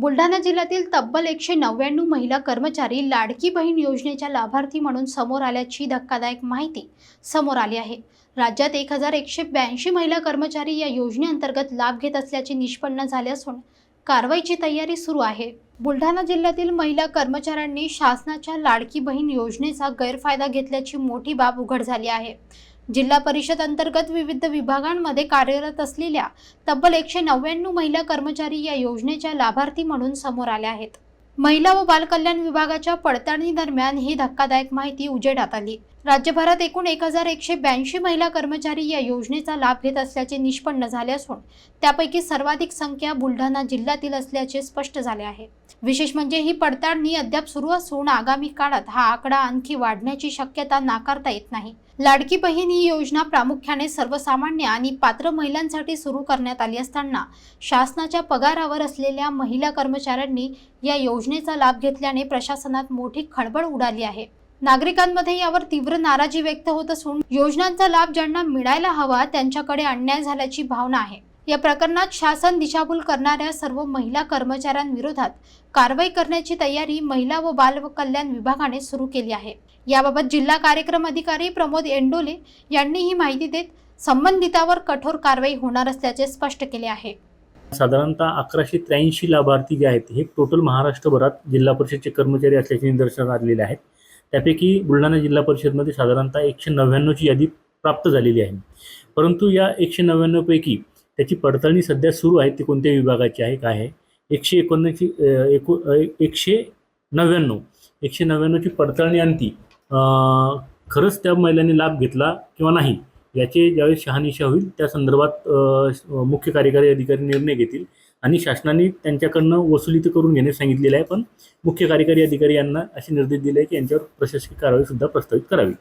बुलढाणा जिल्ह्यातील तब्बल एकशे नव्याण्णव महिला कर्मचारी लाडकी बहीण योजनेच्या लाभार्थी म्हणून समोर आल्याची धक्कादायक माहिती समोर आली आहे. राज्यात एक हजार एकशे ब्याऐंशी महिला कर्मचारी या योजनेअंतर्गत लाभ घेत असल्याचे निष्पन्न झाले असून कारवाईची तयारी सुरू आहे. बुलढाणा जिल्ह्यातील महिला कर्मचाऱ्यांनी शासनाच्या लाडकी बहीण योजनेचा गैरफायदा घेतल्याची मोठी बाब उघड झाली आहे. जिल्हा परिषद अंतर्गत विविध विभागांमध्ये कार्यरत असलेल्या तब्बल एकशे नव्याण्णव महिला कर्मचारी या योजनेच्या लाभार्थी म्हणून समोर आल्या आहेत. महिला व बालकल्याण विभागाच्या पडताळणी दरम्यान ही धक्कादायक माहिती उजेडात आली. राज्यभरात एकूण एक हजार एकशे ब्याऐंशी महिला कर्मचारी या योजनेचा लाभ घेत असल्याचे निष्पन्न झाले असून त्यापैकी सर्वाधिक संख्या बुलढाणा जिल्ह्यातील असल्याचे स्पष्ट झाले आहे. विशेष म्हणजे ही पडताळणी अद्याप सुरू असून आगामी काळात हा आकडा आणखी वाढण्याची शक्यता नाकारता येत नाही. लाडकी बहीण ही योजना प्रामुख्याने सर्वसामान्य आणि पात्र महिलांसाठी सुरू करण्यात आली असताना शासनाच्या पगारावर असलेल्या महिला कर्मचाऱ्यांनी या योजना योजनेचा लाभ घेतल्याने प्रशासनात मोठी खळबळ उडाली आहे. नागरिकांमध्ये यावर तीव्र नाराजी व्यक्त होत असून योजनांचा लाभ ज्यांना मिळायला हवा त्यांच्याकडे अन्याय झाल्याची भावना आहे. या प्रकरणात शासन दिशाभूल करणाऱ्या सर्व महिला कर्मचाऱ्यांविरोधात कारवाई करण्याची तयारी महिला व बाल कल्याण विभागाने सुरू केली आहे. याबाबत जिल्हा कार्यक्रम अधिकारी प्रमोद एंडोले यांनी ही माहिती देत संबंधितावर कठोर कारवाई होणार असल्याचे स्पष्ट केले आहे. साधारणतः अकराशे त्र्याऐंशी लाभार्थी जे आहेत हे टोटल महाराष्ट्रभरात जिल्हा परिषदचे कर्मचारी असल्याचे निदर्शनास आलेले आहेत. त्यापैकी बुलढाणा जिल्हा परिषदमध्ये साधारणतः एकशे नव्याण्णवची यादी प्राप्त झालेली आहे. परंतु या एकशे नव्याण्णवपैकी त्याची पडताळणी सध्या सुरू आहे ती कोणत्या विभागाची आहे काय आहे? एकशे एकोणऐंशी एको एकशे नव्याण्णव. एकशे नव्याण्णवची पडताळणी अंती खरंच त्या महिलांनी लाभ घेतला किंवा नाही? याचे ज्यावेळी शहानिशा होईल त्या संदर्भात मुख्य कार्यकारी अधिकारी निर्णय घेतील. आणि शासनाने त्यांच्याकडनं वसुली तर करून घेणे सांगितलेलं आहे पण मुख्य कार्यकारी अधिकारी यांना असे निर्देश दिले आहे की यांच्यावर प्रशासकीय कारवाई सुद्धा प्रस्तावित करावी.